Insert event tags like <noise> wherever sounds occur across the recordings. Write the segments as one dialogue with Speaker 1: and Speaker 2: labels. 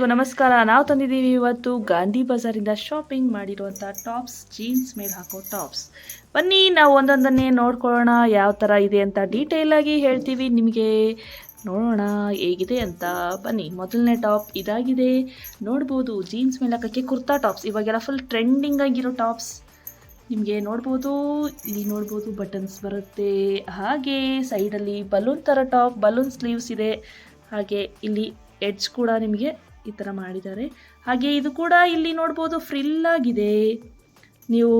Speaker 1: ಎಲ್ಲರಿಗೂ ನಮಸ್ಕಾರ. ನಾವು ತಂದಿದ್ದೀವಿ ಇವತ್ತು ಗಾಂಧಿ ಬಜಾರಿಂದ ಶಾಪಿಂಗ್ ಮಾಡಿರುವಂಥ ಟಾಪ್ಸ್ ಜೀನ್ಸ್ ಮೇಲೆ ಹಾಕೋ ಟಾಪ್ಸ್ ಬನ್ನಿ, ನಾವು ಒಂದೊಂದನ್ನೇ ನೋಡ್ಕೊಳ್ಳೋಣ. ಯಾವ ಥರ ಇದೆ ಅಂತ ಡೀಟೇಲ್ ಆಗಿ ಹೇಳ್ತೀವಿ. ನಿಮಗೆ ನೋಡೋಣ ಹೇಗಿದೆ ಅಂತ. ಬನ್ನಿ, ಮೊದಲನೇ ಟಾಪ್ ಇದಾಗಿದೆ. ನೋಡ್ಬೋದು ಜೀನ್ಸ್ ಮೇಲೆ ಹಾಕೋಕ್ಕೆ ಕುರ್ತಾ ಟಾಪ್ಸ್ ಇವಾಗೆಲ್ಲ ಫುಲ್ ಟ್ರೆಂಡಿಂಗ್ ಆಗಿರೋ ಟಾಪ್ಸ್ ನಿಮಗೆ ನೋಡ್ಬೋದು, ಇಲ್ಲಿ ನೋಡ್ಬೋದು ಬಟನ್ಸ್ ಬರುತ್ತೆ. ಹಾಗೆ ಸೈಡಲ್ಲಿ ಬಲೂನ್ ಥರ ಟಾಪ್ ಬಲೂನ್ ಸ್ಲೀವ್ಸ್ ಇದೆ. ಹಾಗೆ ಇಲ್ಲಿ ಎಡ್ಜ್ ಕೂಡ ನಿಮಗೆ ಈ ಥರ ಮಾಡಿದ್ದಾರೆ. ಹಾಗೆ ಇದು ಕೂಡ ಇಲ್ಲಿ ನೋಡ್ಬೋದು ಫ್ರಿಲ್ ಆಗಿದೆ. ನೀವು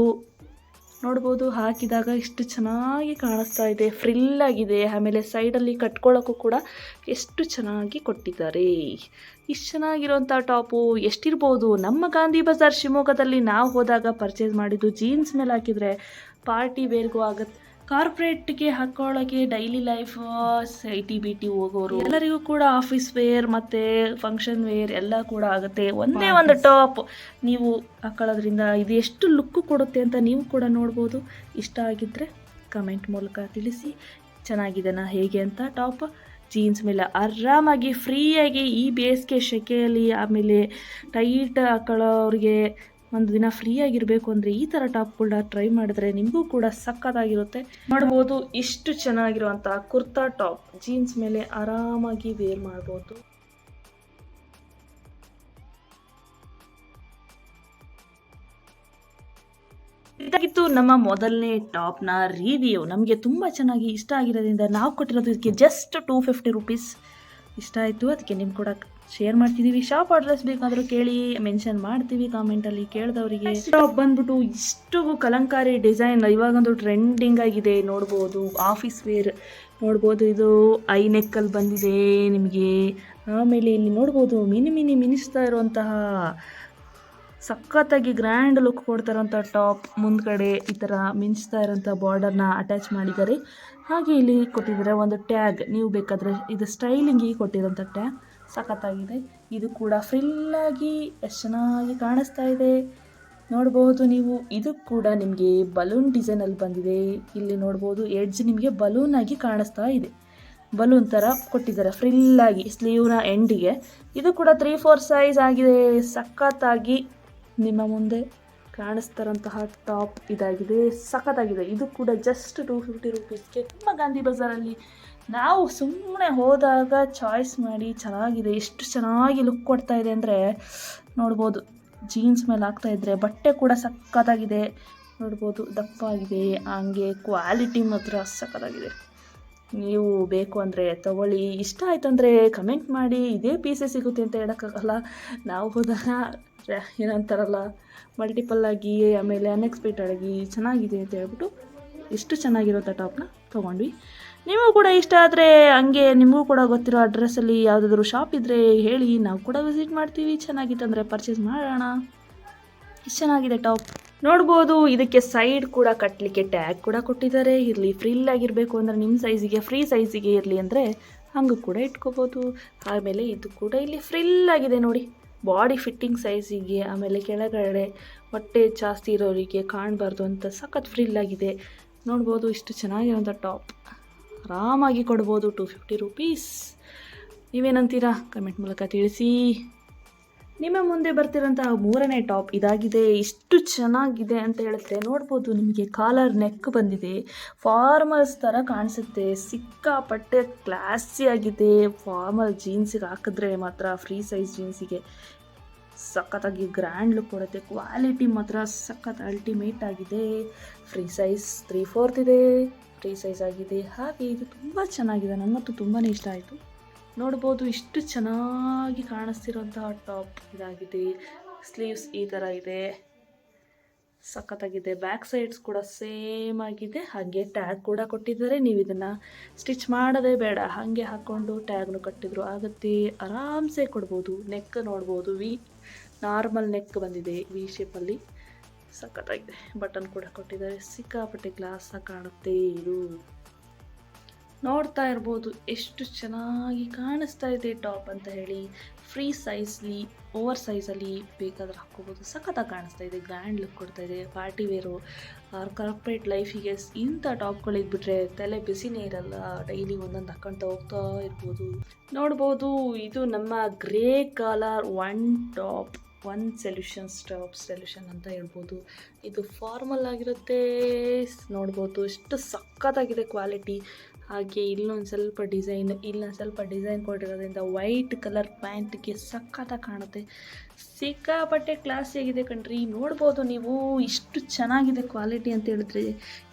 Speaker 1: ನೋಡ್ಬೋದು ಹಾಕಿದಾಗ ಎಷ್ಟು ಚೆನ್ನಾಗಿ ಕಾಣಿಸ್ತಾ ಇದೆ. ಫ್ರಿಲ್ ಆಗಿದೆ. ಆಮೇಲೆ ಸೈಡಲ್ಲಿ ಕಟ್ಕೊಳ್ಳೋಕ್ಕೂ ಕೂಡ ಎಷ್ಟು ಚೆನ್ನಾಗಿ ಕೊಟ್ಟಿದ್ದಾರೆ. ಇಷ್ಟು ಚೆನ್ನಾಗಿರೋಂಥ ಟಾಪು ಎಷ್ಟಿರ್ಬೋದು. ನಮ್ಮ ಗಾಂಧಿ ಬಜಾರ್ ಶಿವಮೊಗ್ಗದಲ್ಲಿ ನಾವು ಹೋದಾಗ ಪರ್ಚೇಸ್ ಮಾಡಿದ್ದು ಜೀನ್ಸ್ ಮೇಲೆ ಹಾಕಿದರೆ ಪಾರ್ಟಿ ಬೇರೆಗೂ ಆಗತ್ತೆ ಕಾರ್ಪೊರೇಟ್ಗೆ ಹಾಕೊಳ್ಳೋಕೆ daily life I B T ಹೋಗೋರು. ಎಲ್ಲರಿಗೂ ಕೂಡ ಆಫೀಸ್ ವೇರ್ ಮತ್ತು ಫಂಕ್ಷನ್ ವೇರ್ ಎಲ್ಲ ಕೂಡ ಆಗುತ್ತೆ. ಒಂದೇ ಒಂದು ಟಾಪ್ ನೀವು ಹಾಕೊಳ್ಳೋದ್ರಿಂದ ಇದು ಎಷ್ಟು ಲುಕ್ಕು ಕೊಡುತ್ತೆ ಅಂತ ನೀವು ಕೂಡ ನೋಡ್ಬೋದು. ಇಷ್ಟ ಆಗಿದ್ದರೆ ಕಮೆಂಟ್ ಮೂಲಕ ತಿಳಿಸಿ. ಚೆನ್ನಾಗಿದೆನಾ ಹೇಗೆ ಅಂತ ಟಾಪ್ ಜೀನ್ಸ್ ಮೇಲೆ ಆರಾಮಾಗಿ ಫ್ರೀಯಾಗಿ ಈ ಬೇಸಿಗೆ ಶೆಕೆಯಲ್ಲಿ ಆಮೇಲೆ ಟೈಟ್ ಹಾಕೊಳ್ಳೋರಿಗೆ ಒಂದು ದಿನ ಫ್ರೀ ಆಗಿರಬೇಕು ಅಂದರೆ ಈ ಥರ ಟಾಪ್ಗಳನ್ನ ಟ್ರೈ ಮಾಡಿದ್ರೆ ನಿಮಗೂ ಕೂಡ ಸಕ್ಕತ್ತಾಗಿರುತ್ತೆ. ಮಾಡ್ಬೋದು ಇಷ್ಟು ಚೆನ್ನಾಗಿರುವಂಥ ಕುರ್ತಾ ಟಾಪ್ ಜೀನ್ಸ್ ಮೇಲೆ ಆರಾಮಾಗಿ ವೇರ್ ಮಾಡ್ಬೋದು. ಇದಾಗಿತ್ತು ನಮ್ಮ ಮೊದಲನೇ ಟಾಪ್ನ ರಿವ್ಯೂ ನಮಗೆ ತುಂಬ ಚೆನ್ನಾಗಿ ಇಷ್ಟ ಆಗಿರೋದ್ರಿಂದ ನಾವು ಕೊಟ್ಟಿರೋದು ಇದಕ್ಕೆ ಜಸ್ಟ್ ಟೂ ಫಿಫ್ಟಿ ರುಪೀಸ್ ಇಷ್ಟ ಆಯಿತು, ಅದಕ್ಕೆ ನಿಮ್ಮ ಕೂಡ ಶೇರ್ ಮಾಡ್ತಿದ್ದೀವಿ ಶಾಪ್ ಅಡ್ರೆಸ್ ಬೇಕಾದರೂ ಕೇಳಿ ಮೆನ್ಷನ್ ಮಾಡ್ತೀವಿ ಕಾಮೆಂಟ್ ಅಲ್ಲಿ ಕೇಳಿದವರಿಗೆ. ಶಾಪ್ ಬಂದ್ಬಿಟ್ಟು ಇಷ್ಟು ಕಲಂಕಾರಿ ಡಿಸೈನ್ ಇವಾಗಂತೂ ಟ್ರೆಂಡಿಂಗ್ ಆಗಿದೆ. ನೋಡ್ಬೋದು ಆಫೀಸ್ ವೇರ್ ನೋಡ್ಬೋದು, ಇದು ಐ ನೆಕ್ಕಲ್ಲಿ ಬಂದಿದೆ ನಿಮಗೆ. ಆಮೇಲೆ ಇಲ್ಲಿ ನೋಡ್ಬೋದು ಮಿನಿ ಮಿನಿ ಮಿನಿಸ್ತಾ ಇರುವಂತಹ ಸಖತ್ತಾಗಿ ಗ್ರ್ಯಾಂಡ್ ಲುಕ್ ಕೊಡ್ತಾರಂಥ ಟಾಪ್ ಮುಂದ್ಗಡೆ ಈ ಥರ ಮಿಂಚ್ತಾ ಇರೋಂಥ ಬಾರ್ಡರ್ನ ಅಟ್ಯಾಚ್ ಮಾಡಿದ್ದಾರೆ. ಹಾಗೆ ಇಲ್ಲಿ ಕೊಟ್ಟಿದ್ದಾರೆ ಒಂದು ಟ್ಯಾಗ್ ನೀವು ಬೇಕಾದರೆ ಇದು ಸ್ಟೈಲಿಂಗಿಗೆ ಕೊಟ್ಟಿರೋಂಥ ಟ್ಯಾಗ್ ಸಖತ್ತಾಗಿದೆ. ಇದು ಕೂಡ ಫ್ರಿಲ್ಲಾಗಿ ಎಷ್ಟು ಚೆನ್ನಾಗಿ ಕಾಣಿಸ್ತಾ ಇದೆ. ನೋಡ್ಬೋದು ನೀವು, ಇದು ಕೂಡ ನಿಮಗೆ ಬಲೂನ್ ಡಿಸೈನಲ್ಲಿ ಬಂದಿದೆ. ಇಲ್ಲಿ ನೋಡ್ಬೋದು ಎಡ್ಜ್ ನಿಮಗೆ ಬಲೂನ್ ಆಗಿ ಕಾಣಿಸ್ತಾ ಇದೆ. ಬಲೂನ್ ಥರ ಕೊಟ್ಟಿದ್ದಾರೆ ಫ್ರಿಲ್ಲಾಗಿ ಸ್ಲೀವ್ನ ಎಂಡಿಗೆ ಇದು ಕೂಡ ತ್ರೀ ಫೋರ್ ಸೈಜ್ ಆಗಿದೆ. ಸಖತ್ತಾಗಿ ನಿಮ್ಮ ಮುಂದೆ ಕಾಣಿಸ್ತಾರಂತಹ ಟಾಪ್ ಇದಾಗಿದೆ. ಸಖತ್ತಾಗಿದೆ. ಇದು ಕೂಡ ಜಸ್ಟ್ ಟೂ ಫಿಫ್ಟಿ ರುಪೀಸ್ಗೆ ತುಂಬ ಗಾಂಧಿ ಬಜಾರಲ್ಲಿ ನಾವು ಸುಮ್ಮನೆ ಹೋದಾಗ ಚಾಯ್ಸ್ ಮಾಡಿ ಚೆನ್ನಾಗಿದೆ, ಎಷ್ಟು ಚೆನ್ನಾಗಿ ಲುಕ್ ಕೊಡ್ತಾ ಇದೆ ಅಂದರೆ ನೋಡ್ಬೋದು. ಜೀನ್ಸ್ ಮೇಲೆ ಹಾಕ್ತಾ ಇದ್ದರೆ ಬಟ್ಟೆ ಕೂಡ ಸಕ್ಕತ್ತಾಗಿದೆ ನೋಡ್ಬೋದು ದಪ್ಪ ಆಗಿದೆ ಹಂಗೆ ಕ್ವಾಲಿಟಿ ಮಾತ್ರ ಸಕ್ಕತ್ತಾಗಿದೆ ನೀವು ಬೇಕು ಅಂದರೆ ತಗೊಳ್ಳಿ. ಇಷ್ಟ ಆಯ್ತು ಅಂದರೆ ಕಮೆಂಟ್ ಮಾಡಿ. ಇದೇ ಪೀಸೆ ಸಿಗುತ್ತೆ ಅಂತ ಹೇಳೋಕ್ಕಾಗಲ್ಲ. ನಾವು ಹೋದಾಗ ಏನಂತಾರಲ್ಲ ಮಲ್ಟಿಪಲ್ ಆಗಿ, ಆಮೇಲೆ ಅನ್ಎಕ್ಸ್ಪೆಕ್ಟೆಡ್ ಆಗಿ ಚೆನ್ನಾಗಿದೆ ಅಂತ ಹೇಳ್ಬಿಟ್ಟು, ಎಷ್ಟು ಚೆನ್ನಾಗಿರುತ್ತೆ ಟಾಪ್ನ ತೊಗೊಂಡ್ವಿ. ನೀವು ಕೂಡ ಇಷ್ಟ ಆದರೆ ಹಂಗೆ ನಿಮಗೂ ಕೂಡ ಗೊತ್ತಿರೋ ಅಡ್ರೆಸ್ಸಲ್ಲಿ ಯಾವುದಾದ್ರೂ ಶಾಪ್ ಇದ್ದರೆ ಹೇಳಿ, ನಾವು ಕೂಡ ವಿಸಿಟ್ ಮಾಡ್ತೀವಿ. ಚೆನ್ನಾಗಿತ್ತಂದರೆ ಪರ್ಚೇಸ್ ಮಾಡೋಣ. ಇಷ್ಟು ಚೆನ್ನಾಗಿದೆ ಟಾಪ್ ನೋಡ್ಬೋದು, ಇದಕ್ಕೆ ಸೈಡ್ ಕೂಡ ಕಟ್ಟಲಿಕ್ಕೆ ಟ್ಯಾಗ್ ಕೂಡ ಕೊಟ್ಟಿದ್ದಾರೆ. ಇರಲಿ ಫ್ರಿಲ್ ಆಗಿರಬೇಕು ಅಂದರೆ ನಿಮ್ಮ ಸೈಜಿಗೆ ಫ್ರೀ ಸೈಜಿಗೆ ಇರಲಿ ಅಂದರೆ ಹಂಗೆ ಕೂಡ ಇಟ್ಕೋಬೋದು. ಆಮೇಲೆ ಇದು ಕೂಡ ಇಲ್ಲಿ ಫ್ರಿಲ್ ಆಗಿದೆ ನೋಡಿ. ಬಾಡಿ ಫಿಟ್ಟಿಂಗ್ ಸೈಜಿಗೆ ಆಮೇಲೆ ಕೆಳಗಡೆ ಹೊಟ್ಟೆ ಜಾಸ್ತಿ ಇರೋರಿಗೆ ಕಾಣಬಾರ್ದು ಅಂತ ಸಖತ್ ಫ್ರಿಲ್ ಆಗಿದೆ. ನೋಡ್ಬೋದು ಇಷ್ಟು ಚೆನ್ನಾಗಿರೋಂಥ ಟಾಪ್. ಆರಾಮಾಗಿ ಕೊಡ್ಬೋದು ಟು ಫಿಫ್ಟಿ ರುಪೀಸ್ ನೀವೇನಂತೀರಾ? ಕಮೆಂಟ್ ಮೂಲಕ ತಿಳಿಸಿ. ನಿಮ್ಮ ಮುಂದೆ ಬರ್ತಿರೋಂತಹ ಮೂರನೇ ಟಾಪ್ ಇದಾಗಿದೆ, ಇಷ್ಟು ಚೆನ್ನಾಗಿದೆ ಅಂತ ಹೇಳಿದ್ರೆ ನೋಡ್ಬೋದು ನಿಮಗೆ ಕಾಲರ್ ನೆಕ್ ಬಂದಿದೆ. ಫಾರ್ಮಲ್ಸ್ ಥರ ಕಾಣಿಸುತ್ತೆ, ಸಿಕ್ಕಾಪಟ್ಟೆ ಕ್ಲಾಸಿ ಆಗಿದೆ. ಫಾರ್ಮಲ್ ಜೀನ್ಸಿಗೆ ಹಾಕಿದ್ರೆ ಮಾತ್ರ ಫ್ರೀ ಸೈಜ್ ಜೀನ್ಸಿಗೆ ಸಖತ್ತಾಗಿ ಗ್ರ್ಯಾಂಡ್ ಲುಕ್ ಕೊಡುತ್ತೆ. ಕ್ವಾಲಿಟಿ ಮಾತ್ರ ಸಖತ್ ಅಲ್ಟಿಮೇಟ್ ಆಗಿದೆ. ಫ್ರೀ ಸೈಜ್ ತ್ರೀ ಫೋರ್ತ್ ಇದೆ. ಫ್ರೀ ಸೈಜ್ ಆಗಿದೆ. ಹಾಗೆ ಇದು ತುಂಬ ಚೆನ್ನಾಗಿದೆ. ನನಗಂತೂ ತುಂಬಾ ಇಷ್ಟ ಆಯಿತು. ನೋಡ್ಬೋದು ಇಷ್ಟು ಚೆನ್ನಾಗಿ ಕಾಣಿಸ್ತಿರೋಂತಹ ಟಾಪ್ ಇದಾಗಿದೆ. ಸ್ಲೀವ್ಸ್ ಈ ಥರ ಇದೆ. ಸಖತ್ತಾಗಿದೆ. ಬ್ಯಾಕ್ ಸೈಡ್ಸ್ ಕೂಡ ಸೇಮ್ ಆಗಿದೆ. ಹಾಗೆ ಟ್ಯಾಗ್ ಕೂಡ ಕೊಟ್ಟಿದ್ದಾರೆ. ನೀವು ಇದನ್ನು ಸ್ಟಿಚ್ ಮಾಡೋದೇ ಬೇಡ. ಹಾಗೆ ಹಾಕ್ಕೊಂಡು ಟ್ಯಾಗ್ನು ಕಟ್ಟಿದ್ರು ಆಗುತ್ತೆ. ಆರಾಮ್ಸೆ ಕೊಡ್ಬೋದು. ನೆಕ್ ನೋಡ್ಬೋದು. ವಿ ನಾರ್ಮಲ್ ನೆಕ್ ಬಂದಿದೆ ವಿ ಶೇಪಲ್ಲಿ ಸಖತ್ತಾಗಿದೆ. ಬಟನ್ ಕೂಡ ಕೊಟ್ಟಿದ್ದಾರೆ. ಸಿಕ್ಕಾಪಟ್ಟೆ ಗ್ಲಾಸ್ ಕಾಣುತ್ತೆ ಇದು. ನೋಡ್ತಾ ಇರ್ಬೋದು ಎಷ್ಟು ಚೆನ್ನಾಗಿ ಕಾಣಿಸ್ತಾ ಇದೆ ಟಾಪ್ ಅಂತ ಹೇಳಿ. ಫ್ರೀ ಸೈಜ್ಲಿ ಓವರ್ ಸೈಜಲ್ಲಿ ಬೇಕಾದ್ರೆ ಹಾಕ್ಕೋಬೋದು. ಸಖತ್ತಾಗಿ ಕಾಣಿಸ್ತಾ ಇದೆ. ಗ್ರ್ಯಾಂಡ್ ಲುಕ್ ಕೊಡ್ತಾ ಇದೆ. ಪಾರ್ಟಿ ವೇರು ಆರ್ ಕಾರ್ಪೊರೇಟ್ ಲೈಫಿಗೆ ಇಂಥ ಟಾಪ್ಗಳಿಗೆ ಬಿಟ್ಟರೆ ತಲೆ ಬಿಸಿನೇ ಇರಲ್ಲ. ಡೈಲಿ ಒಂದೊಂದು ಹಾಕ್ಕೊಳ್ತಾ ಹೋಗ್ತಾ ಇರ್ಬೋದು. ನೋಡ್ಬೋದು ಇದು ನಮ್ಮ grey colour one top one solution stop solution ಅಂತ ಹೇಳ್ಬೋದು. ಇದು ಫಾರ್ಮಲ್ ಆಗಿರುತ್ತೆ. ನೋಡ್ಬೋದು ಎಷ್ಟು ಸಖತ್ತಾಗಿದೆ ಕ್ವಾಲಿಟಿ. ಹಾಗೆ ಇಲ್ಲೊಂದು ಸ್ವಲ್ಪ ಡಿಸೈನ್, ಇಲ್ಲೊಂದು ಸ್ವಲ್ಪ ಡಿಸೈನ್ ಕೊಟ್ಟಿರೋದ್ರಿಂದ ವೈಟ್ ಕಲರ್ ಪ್ಯಾಂಟ್ಗೆ ಸಖತ್ತಾಗಿ ಕಾಣುತ್ತೆ. ಸಿಕ್ಕಾಪಟ್ಟೆ ಕ್ಲಾಸಿಯಾಗಿದೆ ಕಣ್ರಿ. ನೋಡ್ಬೋದು ನೀವು ಇಷ್ಟು ಚೆನ್ನಾಗಿದೆ ಕ್ವಾಲಿಟಿ ಅಂತ ಹೇಳಿದ್ರೆ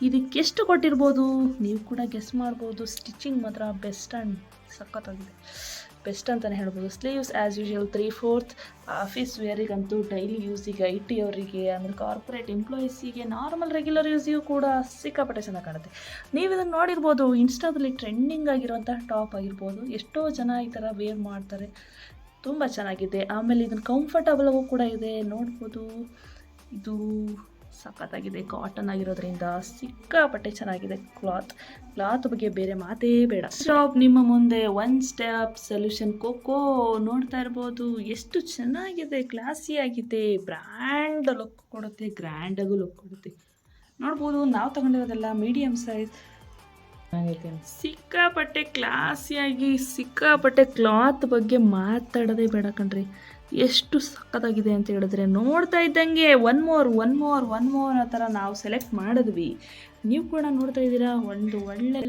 Speaker 1: ಇದಕ್ಕೆ ಎಷ್ಟು ಕೊಟ್ಟಿರ್ಬೋದು? ನೀವು ಕೂಡ ಗೆಸ್ ಮಾಡ್ಬೋದು. ಸ್ಟಿಚಿಂಗ್ ಮಾತ್ರ ಬೆಸ್ಟ್ ಆ್ಯಂಡ್ ಸಖತ್ತಾಗಿದೆ. ಬೆಸ್ಟ್ ಅಂತಲೇ ಹೇಳ್ಬೋದು. Sleeves as usual three fourth office ವೇರಿಗಂತೂ daily ಯೂಸಿಗೆ ಐ ಟಿ ಅವರಿಗೆ ಅಂದರೆ ಕಾರ್ಪೊರೇಟ್ ಎಂಪ್ಲಾಯೀಸಿಗೆ ನಾರ್ಮಲ್ ರೆಗ್ಯುಲರ್ ಯೂಸಿಗೂ ಕೂಡ ಸಿಕ್ಕಾಪಟ್ಟೆ ಚೆನ್ನಾಗಿ ಕಾಣುತ್ತೆ. ನೀವು ಇದನ್ನು ನೋಡಿರ್ಬೋದು ಇನ್ಸ್ಟಾದಲ್ಲಿ ಟ್ರೆಂಡಿಂಗ್ ಆಗಿರುವಂತಹ ಟಾಪ್ ಆಗಿರ್ಬೋದು. ಎಷ್ಟೋ ಜನ ಈ ಥರ ವೇರ್ ಮಾಡ್ತಾರೆ. ತುಂಬ ಚೆನ್ನಾಗಿದೆ. ಆಮೇಲೆ ಇದನ್ನು ಕಂಫರ್ಟಬಲಾಗೂ ಕೂಡ ಇದೆ. ನೋಡ್ಬೋದು. ಇದು ಸಖತ್ತಾಗಿದೆ. ಕಾಟನ್ ಆಗಿರೋದ್ರಿಂದ ಸಿಕ್ಕಾಪಟ್ಟೆ ಚೆನ್ನಾಗಿದೆ ಕ್ಲಾತ್ ಕ್ಲಾತ್ ಬಗ್ಗೆ ಬೇರೆ ಮಾತೇ ಬೇಡ. ಸ್ಟಾಪ್ ನಿಮ್ಮ ಮುಂದೆ ಒನ್ ಸ್ಟೆಪ್ ಸೊಲ್ಯೂಷನ್ ಕೋಕೋ ನೋಡ್ತಾ ಇರ್ಬೋದು. ಎಷ್ಟು ಚೆನ್ನಾಗಿದೆ ಕ್ಲಾಸಿ ಆಗಿದೆ. ಬ್ರ್ಯಾಂಡ್ ಲುಕ್ ಕೊಡುತ್ತೆ ಗ್ರ್ಯಾಂಡಾಗೂ ಲುಕ್ ಕೊಡುತ್ತೆ. ನೋಡ್ಬೋದು ನಾವು ತಗೊಂಡಿರೋದೆಲ್ಲ ಮೀಡಿಯಮ್ ಸೈಜ್ ಸಿಕ್ಕಾಪಟ್ಟೆ ಕ್ಲಾಸಿಯಾಗಿ ಸಿಕ್ಕಾಪಟ್ಟೆ ಕ್ಲಾತ್ ಬಗ್ಗೆ ಮಾತಾಡೋದೇ ಬೇಡ ಕಣ್ರಿ. ಎಷ್ಟು ಸಕ್ಕತ್ತಾಗಿದೆ ಅಂತ ಹೇಳಿದ್ರೆ ನೋಡ್ತಾ ಇದ್ದಂಗೆ one more one more one more ಆ ಥರ ನಾವು ಸೆಲೆಕ್ಟ್ ಮಾಡಿದ್ವಿ. ನೀವು ಕೂಡ ನೋಡ್ತಾ ಇದ್ದೀರಾ? ಒಂದು ಒಳ್ಳೆ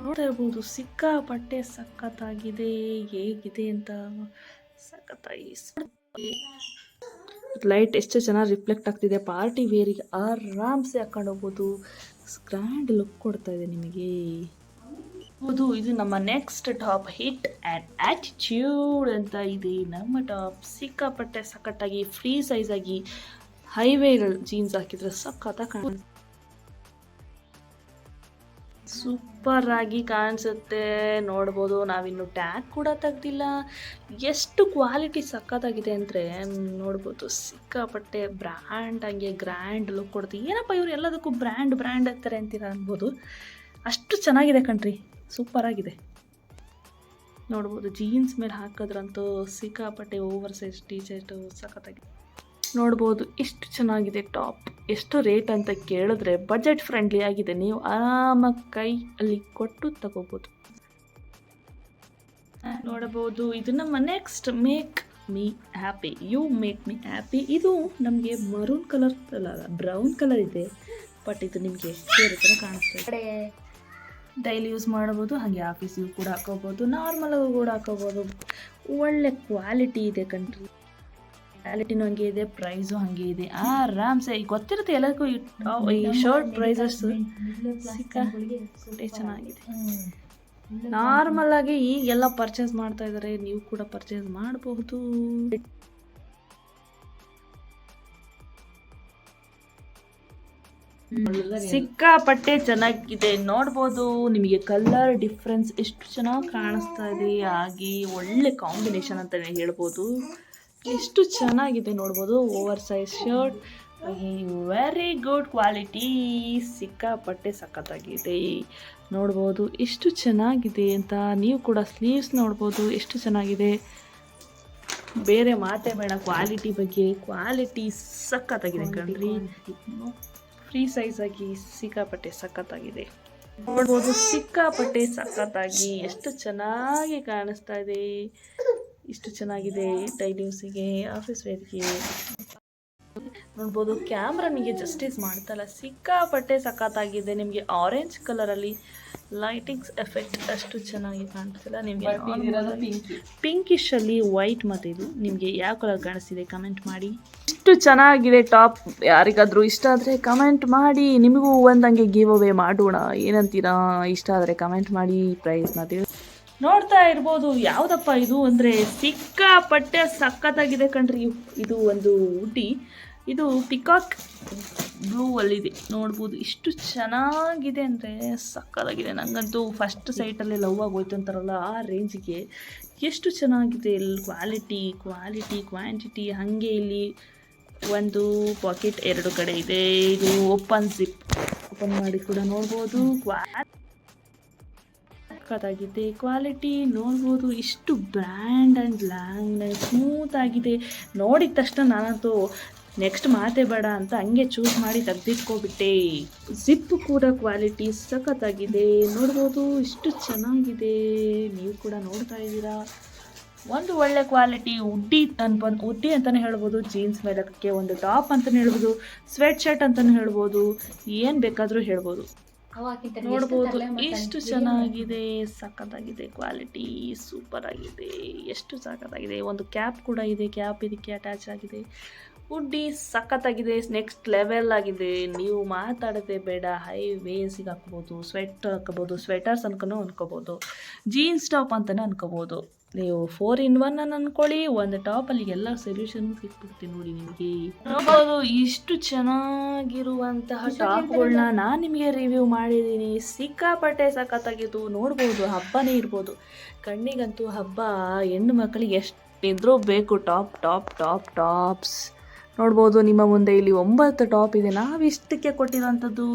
Speaker 1: ನೋಡ್ತಾ ಇರ್ಬೋದು. ಸಿಕ್ಕಾಪಟ್ಟೆ ಸಖತ್ತಾಗಿದೆ. ಹೇಗಿದೆ ಅಂತ ಸಖತ್ತಾಗಿ ಲೈಟ್ ಎಷ್ಟು ಚೆನ್ನಾಗಿ ರಿಫ್ಲೆಕ್ಟ್ ಆಗ್ತಿದೆ. ಪಾರ್ಟಿ ವೇರಿಗೆ ಆರಾಮ್ಸೆ ಹಾಕೊಂಡು ಹೋಗ್ಬೋದು. ಗ್ರ್ಯಾಂಡ್ ಲುಕ್ ಕೊಡ್ತಾ ಇದೆ ನಿಮಗೆ. ಹೌದು, ಇದು ನಮ್ಮ next top hit and attitude ಅಂತ ಇದೆ. ನಮ್ಮ ಟಾಪ್ ಸಿಕ್ಕಾಪಟ್ಟೆ ಸಖತ್ತಾಗಿ ಫ್ರೀ ಆಗಿ ಹೈವೇಗಳು ಜೀನ್ಸ್ ಹಾಕಿದ್ರೆ ಸಖತ್ತಾಗಿ ಕಾಣ ಸೂಪರ್ ಆಗಿ ಕಾಣಿಸುತ್ತೆ. ನೋಡ್ಬೋದು, ನಾವಿನ್ನು ಟ್ಯಾಗ್ ಕೂಡ ತೆಗ್ದಿಲ್ಲ. ಎಷ್ಟು ಕ್ವಾಲಿಟಿ ಸಖತ್ತಾಗಿದೆ ಅಂದರೆ, ನೋಡ್ಬೋದು, ಸಿಕ್ಕಾಪಟ್ಟೆ ಬ್ರ್ಯಾಂಡ್ ಹಂಗೆ ಗ್ರ್ಯಾಂಡ್ ಲುಕ್ ಕೊಡುತ್ತೆ ಏನಪ್ಪ ಇವರು ಎಲ್ಲದಕ್ಕೂ ಬ್ರ್ಯಾಂಡ್ ಬ್ರ್ಯಾಂಡ್ ಅಂತಾರೆ ಅಂತೀರ ಅನ್ಬೋದು. ಅಷ್ಟು ಚೆನ್ನಾಗಿದೆ ಕಣ್ರಿ. ಸೂಪರ್ ಆಗಿದೆ ನೋಡ್ಬೋದು ಜೀನ್ಸ್ ಮೇಲೆ ಹಾಕಿದ್ರಂತೂ ಸಿಕ್ಕಾಪಟ್ಟೆ ಓವರ್ ಸೈಜ್ ಟೀ ಶರ್ಟು ಸಖತ್ತಾಗಿದೆ ನೋಡ್ಬೋದು, ಎಷ್ಟು ಚೆನ್ನಾಗಿದೆ ಟಾಪ್. ಎಷ್ಟು ರೇಟ್ ಅಂತ ಕೇಳಿದ್ರೆ ಬಜೆಟ್ ಫ್ರೆಂಡ್ಲಿ ಆಗಿದೆ. ನೀವು ಆರಾಮಾಗಿ ಕೈ ಅಲ್ಲಿ ಕೊಟ್ಟು ತಗೋಬೋದು. ನೋಡಬಹುದು ಇದು ನಮ್ಮ next make me happy you make me happy ಇದು ನಮಗೆ ಮರೂನ್ ಕಲರ್ ಅಲ್ಲ ಬ್ರೌನ್ ಕಲರ್ ಇದೆ ಬಟ್ ಇದು ನಿಮಗೆ ಬೇರೆ ಥರ ಕಾಣಿಸ್ತಾ ಇದೆ. ಡೈಲಿ ಯೂಸ್ ಮಾಡ್ಬೋದು ಹಾಗೆ ಆಫೀಸಿಗೂ ಕೂಡ ಹಾಕೋಬೋದು ನಾರ್ಮಲಾಗೂ ಕೂಡ ಹಾಕೋಬೋದು ಒಳ್ಳೆ ಕ್ವಾಲಿಟಿ ಇದೆ ಕಣ್ರಿ. ಕ್ವಾಲಿಟಿನೂ ಹಂಗೆ ಇದೆ ಪ್ರೈಸು ಹಾಗೆ ಇದೆ. ಆರಾಮ್ಸೆ ಈಗ ಗೊತ್ತಿರುತ್ತೆ ಎಲ್ಲದಕ್ಕೂ ಈ ಶರ್ಟ್ ಪ್ರೈಸಸ್ ಚೆನ್ನಾಗಿದೆ. ನಾರ್ಮಲ್ ಆಗಿ ಈಗೆಲ್ಲ ಪರ್ಚೇಸ್ ಮಾಡ್ತಾ ಇದ್ದಾರೆ ನೀವು ಕೂಡ ಪರ್ಚೇಸ್ ಮಾಡಬಹುದು. ಸಿಕ್ಕಾಪಟ್ಟೆ ಚೆನ್ನಾಗಿದೆ. ನೋಡ್ಬೋದು ನಿಮಗೆ ಕಲರ್ ಡಿಫ್ರೆನ್ಸ್ ಎಷ್ಟು ಚೆನ್ನಾಗಿ ಕಾಣಿಸ್ತಾ ಇದೆ ಹಾಗೆ ಒಳ್ಳೆ ಕಾಂಬಿನೇಷನ್ ಅಂತಲೇ ಹೇಳ್ಬೋದು. ಎಷ್ಟು ಚೆನ್ನಾಗಿದೆ ನೋಡ್ಬೋದು over size shirt very good quality ಸಿಕ್ಕಾಪಟ್ಟೆ ಸಖತ್ತಾಗಿದೆ. ನೋಡ್ಬೋದು ಎಷ್ಟು ಚೆನ್ನಾಗಿದೆ ಅಂತ ನೀವು ಕೂಡ ಸ್ಲೀವ್ಸ್ ನೋಡ್ಬೋದು ಎಷ್ಟು ಚೆನ್ನಾಗಿದೆ. ಬೇರೆ ಮಾತೇ ಬೇಡ ಕ್ವಾಲಿಟಿ ಬಗ್ಗೆ. ಕ್ವಾಲಿಟಿ ಸಖತ್ತಾಗಿದೆ ಕಣ್ರಿ. ಫ್ರೀ ಸೈಜ್ ಆಗಿ ಸಿಕ್ಕಾಪಟ್ಟೆ ಸಖತ್ತಾಗಿದೆ. ನೋಡ್ಬೋದು ಸಿಕ್ಕಾಪಟ್ಟೆ ಸಖತ್ತಾಗಿ ಎಷ್ಟು ಚೆನ್ನಾಗಿ ಕಾಣಿಸ್ತಾ ಇದೆ. ಇಷ್ಟು ಚೆನ್ನಾಗಿದೆ ಡೈಲಿ ಯೂಸಿಗೆ ಆಫೀಸ್ ವೇರ್ಗೆ ನೋಡ್ಬೋದು ಕ್ಯಾಮ್ರಾ ನಿಮಗೆ ಜಸ್ಟಿಸ್ ಮಾಡ್ತಲ್ಲ. ಸಿಕ್ಕಾಪಟ್ಟೆ ಸಖತ್ತಾಗಿದೆ. ನಿಮಗೆ ಆರೆಂಜ್ ಕಲರಲ್ಲಿ ಲೈಟಿಂಗ್ಸ್ ಎಫೆಕ್ಟ್ ಅಷ್ಟು ಚೆನ್ನಾಗಿ ಕಾಣಿಸ್ತಿಲ್ಲ ನಿಮಗೆ ಪಿಂಕಿಶ್ ಅಲ್ಲಿ ವೈಟ್ ಮತ್ತೆ ಇದು. ನಿಮಗೆ ಯಾವ ಕಲರ್ ಕಾಣಿಸ್ತಿದೆ ಕಮೆಂಟ್ ಮಾಡಿ. ಇಷ್ಟು ಚೆನ್ನಾಗಿದೆ ಟಾಪ್ ಯಾರಿಗಾದರೂ ಇಷ್ಟ ಆದರೆ ಕಮೆಂಟ್ ಮಾಡಿ. ನಿಮಗೂ ಒಂದಂಗೆ ಗಿವ್ ಅವೇ ಮಾಡೋಣ. ಏನಂತೀರಾ? ಇಷ್ಟ ಆದರೆ ಕಮೆಂಟ್ ಮಾಡಿ. ಪ್ರೈಸ್ನ ತಿಳಿ. ನೋಡ್ತಾ ಇರ್ಬೋದು ಯಾವುದಪ್ಪ ಇದು? ಅಂದರೆ ಸಿಕ್ಕಾಪಟ್ಟೆ ಸಖತ್ತಾಗಿದೆ ಕಣ್ರಿ. ಇದು ಒಂದು ಉಡ್ಡಿ ಇದು ಪಿಕಾಕ್ ಬ್ಲೂ ಅಲ್ಲಿದೆ. ನೋಡ್ಬೋದು ಇಷ್ಟು ಚೆನ್ನಾಗಿದೆ ಅಂದರೆ ಸಕ್ಕತ್ತಾಗಿದೆ. ನನಗಂತೂ ಫಸ್ಟ್ ಸೈಟಲ್ಲಿ ಲವ್ ಆಗೋಯ್ತು ಅಂತಾರಲ್ಲ ಆ ರೇಂಜಿಗೆ ಎಷ್ಟು ಚೆನ್ನಾಗಿದೆ ಇಲ್ಲಿ ಕ್ವಾಲಿಟಿ ಕ್ವಾಲಿಟಿ ಕ್ವಾಂಟಿಟಿ ಹಾಗೆ ಇಲ್ಲಿ ಒಂದು ಪಾಕೆಟ್ ಎರಡು ಕಡೆ ಇದೆ. ಇದು ಓಪನ್ ಜಿಪ್ ಓಪನ್ ಮಾಡಿ ಕೂಡ ನೋಡ್ಬೋದು. ಕ್ವಾ ಸಕ್ಕತ್ತಾಗಿದೆ ಕ್ವಾಲಿಟಿ ನೋಡ್ಬೋದು ಇಷ್ಟು ಬ್ರ್ಯಾಂಡ್ ಆ್ಯಂಡ್ ಲ್ಯಾಂಗ್ ಸ್ಮೂತ್ ಆಗಿದೆ. ನೋಡಿದ ತಕ್ಷಣ ನಾನಂತೂ ನೆಕ್ಸ್ಟ್ ಮಾತೆ ಬೇಡ ಅಂತ ಹಂಗೆ ಚೂಸ್ ಮಾಡಿ ತೆಗ್ದಿಟ್ಕೊಬಿಟ್ಟೆ. ಜಿಪ್ ಕೂಡ ಕ್ವಾಲಿಟಿ ಸಖತ್ತಾಗಿದೆ. ನೋಡ್ಬೋದು ಇಷ್ಟು ಚೆನ್ನಾಗಿದೆ. ನೀವು ಕೂಡ ನೋಡ್ತಾ ಇದ್ದೀರಾ. ಒಂದು ಒಳ್ಳೆ ಕ್ವಾಲಿಟಿ ಉಡ್ಡಿ ಅನ್ಬಂದು ಉಡ್ಡಿ ಅಂತಲೇ ಹೇಳ್ಬೋದು. ಜೀನ್ಸ್ ಮೇಲೆ ಅದಕ್ಕೆ ಒಂದು ಟಾಪ್ ಅಂತಲೇ ಹೇಳ್ಬೋದು. ಸ್ವೆಟ್ ಶರ್ಟ್ ಅಂತಲೇ ಹೇಳ್ಬೋದು. ಏನು ಬೇಕಾದರೂ ಹೇಳ್ಬೋದು. ನೋಡ್ಬೋದು ಎಷ್ಟು ಚೆನ್ನಾಗಿದೆ. ಸಖತ್ತಾಗಿದೆ ಕ್ವಾಲಿಟಿ ಸೂಪರ್ ಆಗಿದೆ. ಎಷ್ಟು ಸಖತ್ತಾಗಿದೆ. ಒಂದು ಕ್ಯಾಪ್ ಕೂಡ ಇದೆ. ಕ್ಯಾಪ್ ಇದಕ್ಕೆ ಅಟ್ಯಾಚ್ ಆಗಿದೆ. ಉಡ್ಡಿ ಸಖತ್ತಾಗಿದೆ ನೆಕ್ಸ್ಟ್ ಲೆವೆಲ್ ಆಗಿದೆ. ನೀವು ಮಾತಾಡೋದೇ ಬೇಡ ಹೈ ವೇಸಿಗೆ ಹಾಕ್ಬೋದು ಸ್ವೆಟ್ ಹಾಕ್ಬೋದು ಸ್ವೆಟರ್ಸ್ ಅನ್ಕೊಂಡು ಅನ್ಕೋಬೋದು ಜೀನ್ಸ್ ಟಾಪ್ ಅಂತಲೇ ಅನ್ಕೋಬೋದು. ನೀವು ಫೋರ್ ಇನ್ ಒನ್ ಅನ್ನು ಅನ್ಕೊಳ್ಳಿ ಒಂದು ಟಾಪಲ್ಲಿ ಎಲ್ಲ ಸೊಲ್ಯೂಷನ್ ಸಿಕ್ಬಿಡ್ತೀನಿ ನೋಡಿ ನಿಮಗೆ. ನೋಡ್ಬೋದು ಇಷ್ಟು ಚೆನ್ನಾಗಿರುವಂತಹ ಟಾಪ್ಗಳನ್ನ ನಾನು ನಿಮಗೆ ರಿವ್ಯೂ ಮಾಡಿದ್ದೀನಿ. ಸಿಕ್ಕಾಪಟ್ಟೆ ಸಖತ್ತಾಗಿತ್ತು ನೋಡ್ಬೋದು ಹಬ್ಬನೇ ಇರ್ಬೋದು. ಕಣ್ಣಿಗಂತೂ ಹಬ್ಬ ಹೆಣ್ಣು ಮಕ್ಕಳಿಗೆ ಎಷ್ಟು ಇದ್ರೂ ಬೇಕು ಟಾಪ್ ಟಾಪ್ ಟಾಪ್ ಟಾಪ್ಸ್ ನೋಡ್ಬೋದು ನಿಮ್ಮ ಮುಂದೆ ಇಲ್ಲಿ ಒಂಬತ್ತು ಟಾಪ್ ಇದೆ. ನಾವಿಷ್ಟಕ್ಕೆ ಕೊಟ್ಟಿರೋಂಥದ್ದು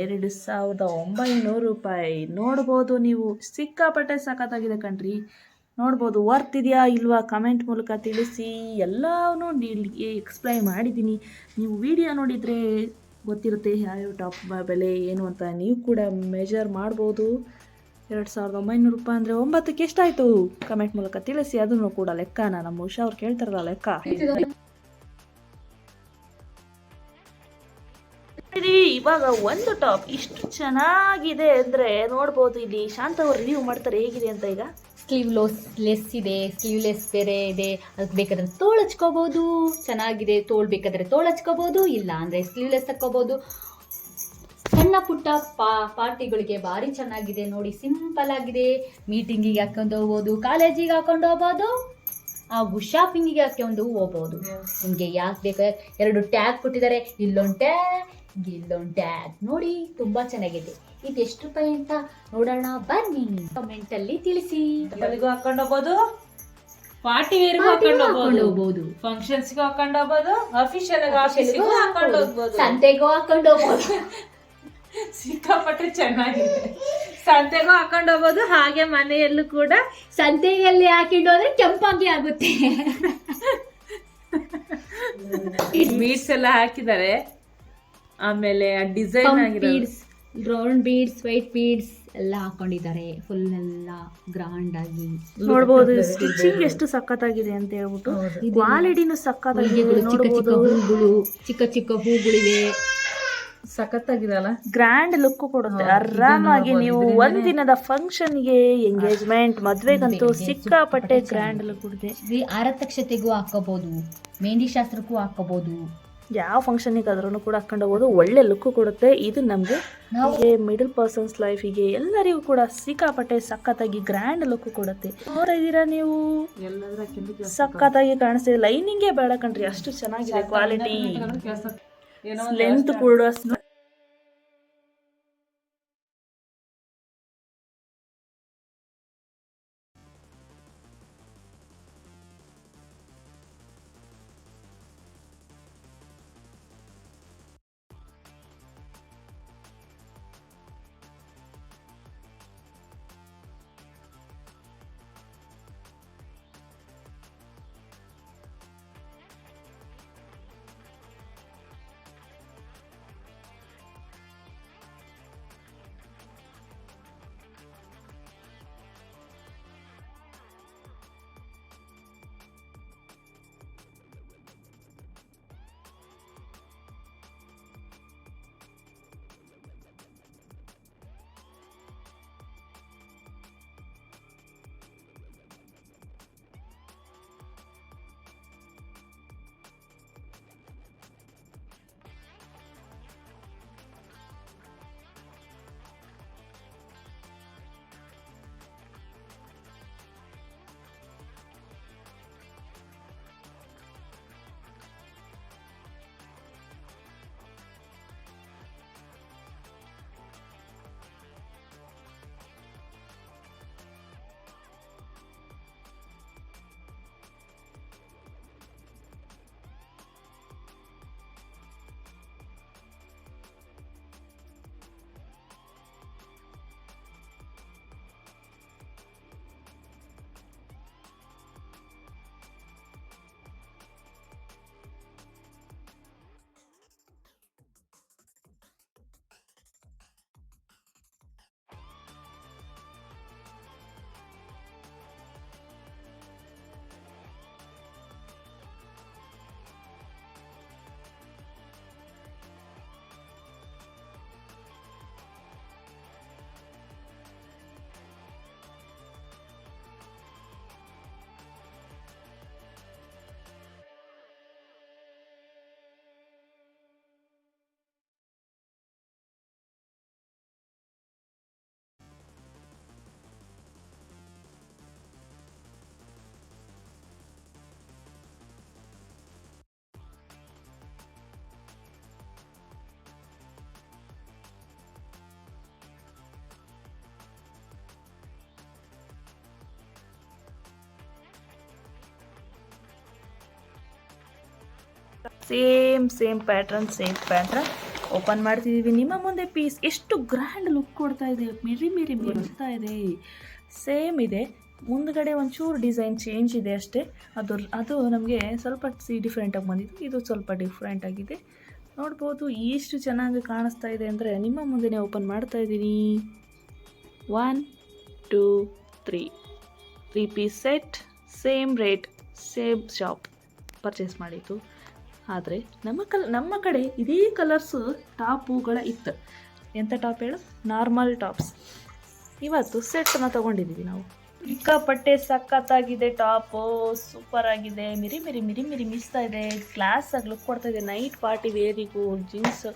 Speaker 1: ಎರಡು ಸಾವಿರದ ಒಂಬೈನೂರು ರೂಪಾಯಿ. ನೋಡ್ಬೋದು ನೀವು ಸಿಕ್ಕಾಪಟ್ಟೆ ಸಖತ್ತಾಗಿದೆ ಕಣ್ರಿ. ನೋಡ್ಬೋದು ವರ್ತ್ ಇದೆಯಾ ಇಲ್ವಾ ಕಮೆಂಟ್ ಮೂಲಕ ತಿಳಿಸಿ. ಎಲ್ಲವೂ ಇಲ್ಲಿ ಎಕ್ಸ್ಪ್ಲೈನ್ ಮಾಡಿದ್ದೀನಿ. ನೀವು ವಿಡಿಯೋ ನೋಡಿದರೆ ಗೊತ್ತಿರುತ್ತೆ ಯಾವ ಟಾಪ್ ಬೆಲೆ ಏನು ಅಂತ. ನೀವು ಕೂಡ ಮೆಜರ್ ಮಾಡ್ಬೋದು. ಎರಡು ಸಾವಿರದ ಒಂಬೈನೂರು ರೂಪಾಯಿ ಅಂದರೆ ಒಂಬತ್ತಕ್ಕೆ ಎಷ್ಟಾಯಿತು? ಕಮೆಂಟ್ ಮೂಲಕ ತಿಳಿಸಿ. ಅದನ್ನು ಕೂಡ ಲೆಕ್ಕನ ನಮ್ಮ ಉಷಾ ಅವ್ರು ಕೇಳ್ತಾರಲ್ಲ ಲೆಕ್ಕ. ನೋಡಿ, ಇವಾಗ ಒಂದು ಟಾಪ್ ಇಷ್ಟು ಚೆನ್ನಾಗಿದೆ ಅಂದ್ರೆ ನೋಡ್ಬೋದು ಇಲ್ಲಿ ಶಾಂತ ಅವ್ರು ರಿವ್ಯೂ ಮಾಡ್ತಾರೆ ಹೇಗಿದೆ ಅಂತ ಈಗ?
Speaker 2: ಸ್ಲೀವ್ ಲೋಸ್ ಲೆಸ್ ಇದೆ ಸ್ಲೀವ್ಲೆಸ್ ಬೇರೆ ಇದೆ ಅದಕ್ಕೆ ಬೇಕಾದ್ರೆ ತೋಳು ಹಚ್ಕೋಬಹುದು ಚೆನ್ನಾಗಿದೆ ತೋಳ್ ಬೇಕಾದ್ರೆ ತೋಳು ಹಚ್ಕೋಬಹುದು ಇಲ್ಲ ಅಂದ್ರೆ ಸ್ಲೀವ್ಲೆಸ್ ಹಾಕೋಬಹುದು ಸಣ್ಣ ಪುಟ್ಟ ಪಾ ಪಾರ್ಟಿಗಳಿಗೆ ಭಾರಿ ಚೆನ್ನಾಗಿದೆ ನೋಡಿ ಸಿಂಪಲ್ ಆಗಿದೆ. ಮೀಟಿಂಗಿಗೆ ಹಾಕೊಂಡು ಹೋಗ್ಬೋದು ಕಾಲೇಜಿಗೆ ಹಾಕೊಂಡು ಹೋಗ್ಬೋದು ಹಾಗೂ ಶಾಪಿಂಗಿಗೆ ಹಾಕೊಂಡು ಹೋಗ್ಬೋದು. ನಿಮಗೆ ಯಾಕೆ ಬೇಕು? ಎರಡು ಟ್ಯಾಗ್ ಕೊಟ್ಟಿದ್ದಾರೆ ಇಲ್ಲೊಂದು ಟ್ಯಾಗ್ ಇಲ್ಲೊಂದು ಟ್ಯಾಗ್ ನೋಡಿ ತುಂಬಾ ಚೆನ್ನಾಗಿದೆ. ಇದು ಎಷ್ಟು ರೂಪಾಯಿ ಅಂತ ನೋಡೋಣ ಬನ್ನಿ. ಕಮೆಂಟ್ ಅಲ್ಲಿ ತಿಳಿಸಿ.
Speaker 3: ಹಾಕೊಂಡೋಗ್ಬೋದು ಹಾಕೊಂಡು ಹೋಗ್ಬೋದು. ಪಾರ್ಟಿ ವೇರ್ಗೂ ಹಾಕೊಂಡು
Speaker 2: ಹಾಕೊಂಡು
Speaker 3: ಹೋಗ್ಬೋದು.
Speaker 2: ಹೋಗ್ಬೋದು.
Speaker 3: ಫಂಕ್ಷನ್ಸ್ಗೂ ಹಾಕೊಂಡು ಹೋಗ್ಬೋದು. ಅಫಿಷಿಯಲ್ ಆಫೀಸಿಗೂ ಹಾಕೊಂಡು ಹೋಗ್ಬೋದು.
Speaker 2: ಸಂತೆಗೂ ಹಾಕೊಂಡು ಹೋಗ್ಬೋದು.
Speaker 3: ಸಿಕ್ಕಾಪಟ್ಟೆ ಚೆನ್ನಾಗಿದೆ. ಸಂತೆಗೂ ಹಾಕೊಂಡು ಹೋಗ್ಬೋದು. ಹಾಗೆ ಮನೆಯಲ್ಲೂ ಕೂಡ
Speaker 2: ಸಂತೆಯಲ್ಲಿ ಹಾಕಿಟ್ಟು ಹೋದ್ರೆ ಕೆಂಪಾಗಿ ಆಗುತ್ತೆ. <laughs>
Speaker 3: ಮೀಟ್ಸ್ ಎಲ್ಲ ಹಾಕಿದ್ದಾರೆ. ಆಮೇಲೆ design
Speaker 2: beads round beads white beads ಎಲ್ಲ ಹಾಕೊಂಡಿದ್ದಾರೆ. ಫುಲ್ ಎಲ್ಲ ಗ್ರಾಂಡ್ ಆಗಿ
Speaker 1: ನೋಡ್ಬೋದು ಸ್ಟಿಚಿಂಗ್ ಎಷ್ಟು ಸಕ್ಕತ್ತಾಗಿದೆ ಅಂತ ಹೇಳ್ಬಿಟ್ಟು ಕ್ವಾಲಿಟಿನೂ ಸಖತ್ತಾಗಿದೆ
Speaker 2: ಚಿಕ್ಕ
Speaker 1: ನೋಡ್ಬೋದು.
Speaker 2: ಹೂಗಳು ಚಿಕ್ಕ ಚಿಕ್ಕ ಹೂಗಳಿವೆ
Speaker 3: ಸಖತ್ತಾಗಿರಲ್ಲ
Speaker 1: ಗ್ರ್ಯಾಂಡ್ ಲುಕ್ ಕೊಡುತ್ತೆ. ಆರಾಮಾಗಿ ನೀವು ಒಂದಿನದ ಫಂಕ್ಷನ್ಗೆ ಎಂಗೇಜ್ಮೆಂಟ್ ಮದ್ವೆಗಂತೂ ಸಿಕ್ಕಾಪಟ್ಟೆ ಗ್ರ್ಯಾಂಡ್ ಲುಕ್ ಕೊಡುತ್ತೆ.
Speaker 2: ಇದು ಆರತಕ್ಷತೆಗೂ ಹಾಕೋಬಹುದು ಮೆಹಂದಿ ಶಾಸ್ತ್ರಕ್ಕೂ ಹಾಕೋಬಹುದು.
Speaker 1: ಯಾವ ಫಂಕ್ಷನ್ಗೆ ಆದ್ರೂ ಕೂಡ ಹಾಕೊಂಡು ಹೋಗೋದು ಒಳ್ಳೆ ಲುಕ್ ಕೊಡುತ್ತೆ. ಇದು ನಮಗೆ
Speaker 2: ನಮಗೆ
Speaker 1: ಮಿಡಲ್ ಪರ್ಸನ್ಸ್ ಲೈಫಿಗೆ ಎಲ್ಲರಿಗೂ ಕೂಡ ಸಿಕ್ಕಾಪಟ್ಟೆ ಸಖತ್ತಾಗಿ ಗ್ರ್ಯಾಂಡ್ ಲುಕ್ ಕೊಡುತ್ತೆ. ನೋಡ್ತಾ ಇದ್ದೀರಾ ನೀವು? ಸಖತ್ತಾಗಿ ಕಾಣಿಸ್ತಿದೆ. ಲೈನಿಂಗೇ ಬೇಡ ಕಣ್ರಿ ಅಷ್ಟು ಚೆನ್ನಾಗಿದೆ ಕ್ವಾಲಿಟಿ ಲೆಂತ್ ಕೂಡ same same pattern same pattern open ಮಾಡ್ತಿದ್ದೀವಿ ನಿಮ್ಮ ಮುಂದೆ ಪೀಸ್ ಎಷ್ಟು ಗ್ರ್ಯಾಂಡ್ ಲುಕ್ ಕೊಡ್ತಾ ಇದೆ. ಮಿರಿ ಮಿರಿ, ಮಿರ್ತಾ ಇದೆ. ಸೇಮ್ ಇದೆ. ಮುಂದ್ಗಡೆ ಒಂಚೂರು ಡಿಸೈನ್ ಚೇಂಜ್ ಇದೆ ಅಷ್ಟೇ. ಅದು ಅದು ನಮಗೆ ಸ್ವಲ್ಪ ಸಿ ಡಿಫ್ರೆಂಟಾಗಿ ಬಂದಿದೆ. ಇದು ಸ್ವಲ್ಪ ಡಿಫ್ರೆಂಟ್ ಆಗಿದೆ. ನೋಡ್ಬೋದು ಎಷ್ಟು ಚೆನ್ನಾಗಿ ಕಾಣಿಸ್ತಾ ಇದೆ ಅಂದರೆ ನಿಮ್ಮ ಮುಂದೆನೇ ಓಪನ್ ಮಾಡ್ತಾ ಇದ್ದೀನಿ. One two three three piece set same rate same shop purchase ಮಾಡಿದ್ದು. ಆದರೆ ನಮ್ಮ ಕಲ್, ನಮ್ಮ ಕಡೆ ಇದೇ ಕಲರ್ಸು ಟಾಪುಗಳ ಇತ್ತು. ಎಂಥ ಟಾಪ್ ಹೇಳು? ನಾರ್ಮಲ್ ಟಾಪ್ಸ್ ಇವತ್ತು ಸೆಟ್ಟನ್ನು ತೊಗೊಂಡಿದ್ದೀವಿ ನಾವು. ಸಿಕ್ಕಾಪಟ್ಟೆ ಸಖತ್ತಾಗಿದೆ ಟಾಪು ಸೂಪರ್ ಆಗಿದೆ. ಮಿರಿ ಮಿರಿ ಮಿರಿ ಮಿರಿ ಮಿಸ್ತಾ ಇದೆ. ಕ್ಲಾಸ್ ಆಗಿ ಲುಕ್ ಕೊಡ್ತಾ ಇದೆ. ನೈಟ್ ಪಾರ್ಟಿ ವೇರಿಗೂ ಜೀನ್ಸ್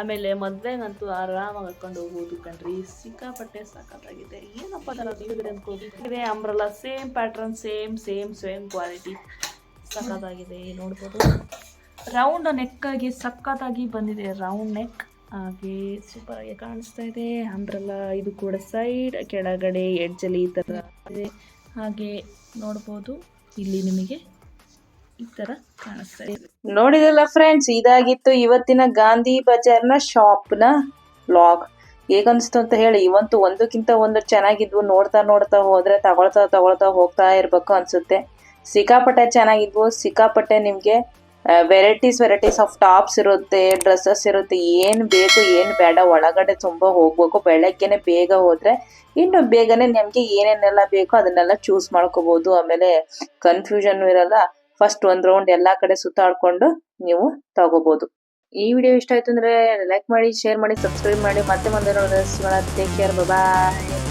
Speaker 1: ಆಮೇಲೆ ಮದುವೆಗಂತೂ ಆರಾಮಾಗಿ ಹಾಕೊಂಡು ಹೋಗೋದು ಕಣ್ರಿ. ಸಿಕ್ಕಾಪಟ್ಟೆ ಸಖತ್ತಾಗಿದೆ. ಏನಪ್ಪ ಅಂದ್ಕೋಗಿದೆ umbrella same pattern same same same quality ಸಖತ್ತಾಗಿದೆ. ನೋಡ್ಬೋದು. ರೌಂಡ್ ನೆಕ್ಕಾಗಿ ಸಕ್ಕತ್ತಾಗಿ ಬಂದಿದೆ. ರೌಂಡ್ ನೆಕ್ ಹಾಗೆ ಸೂಪರ್ ಆಗಿ ಕಾಣಿಸ್ತಾ ಇದೆ. ಅಂಬ್ರಲ್ಲ ಇದು ಕೂಡ ಸೈಡ್ ಕೆಳಗಡೆ ಎಡ್ಜಲ್ಲಿ ಈ ಥರ ಇದೆ. ಹಾಗೆ ನೋಡ್ಬೋದು, ಇಲ್ಲಿ ನಿಮಗೆ ಈ ಥರ ಕಾಣಿಸ್ತಾ ಇದೆ.
Speaker 3: ನೋಡಿದಲ್ಲ ಫ್ರೆಂಡ್ಸ್ ಇದಾಗಿತ್ತು ಇವತ್ತಿನ ಗಾಂಧಿ ಬಜಾರ್ನ ಶಾಪ್ನ ಬ್ಲಾಗ್ ಹೇಗನ್ಸ್ತು ಅಂತ ಹೇಳಿ ಇವಂತೂ ಒಂದಕ್ಕಿಂತ ಒಂದು ಚೆನ್ನಾಗಿದ್ವು. ನೋಡ್ತಾ ನೋಡ್ತಾ ಹೋದ್ರೆ, ತಗೊಳ್ತಾ ತಗೊಳ್ತಾ ಹೋಗ್ತಾ ಇರ್ಬೇಕು ಅನ್ಸುತ್ತೆ. ಸಿಕ್ಕಾಪಟ್ಟೆ ಚೆನ್ನಾಗಿದ್ವು. ಸಿಕ್ಕಾಪಟ್ಟೆ ನಿಮ್ಗೆ ವೆರೈಟೀಸ್ ವೆರೈಟೀಸ್ ಆಫ್ ಟಾಪ್ಸ್ ಇರುತ್ತೆ ಡ್ರೆಸ್ಸಸ್ ಇರುತ್ತೆ. ಏನು ಬೇಕು, ಏನು ಬೇಡ, ಒಳಗಡೆ ತುಂಬ ಹೋಗ್ಬೇಕು. ಬೆಳಗ್ಗೆನೆ ಬೇಗ ಹೋದ್ರೆ ಇನ್ನು ಬೇಗನೆ ನಮ್ಗೆ ಏನೇನೆಲ್ಲ ಬೇಕೋ ಅದನ್ನೆಲ್ಲ ಚೂಸ್ ಮಾಡ್ಕೋಬಹುದು ಆಮೇಲೆ ಕನ್ಫ್ಯೂಷನ್ ಇರಲ್ಲ. ಫಸ್ಟ್ ಒಂದ್ ರೌಂಡ್ ಎಲ್ಲಾ ಕಡೆ ಸುತ್ತಾಡ್ಕೊಂಡು ನೀವು ತಗೋಬಹುದು ಈ ವಿಡಿಯೋ ಇಷ್ಟ ಆಯ್ತು ಅಂದ್ರೆ ಲೈಕ್ ಮಾಡಿ ಶೇರ್ ಮಾಡಿ ಸಬ್ಸ್ಕ್ರೈಬ್ ಮಾಡಿ. ಮತ್ತೆ ಮುಂದೆ ನೋಡೋಣ ಟೇಕ್ ಕೇರ್ ಬಾಯ್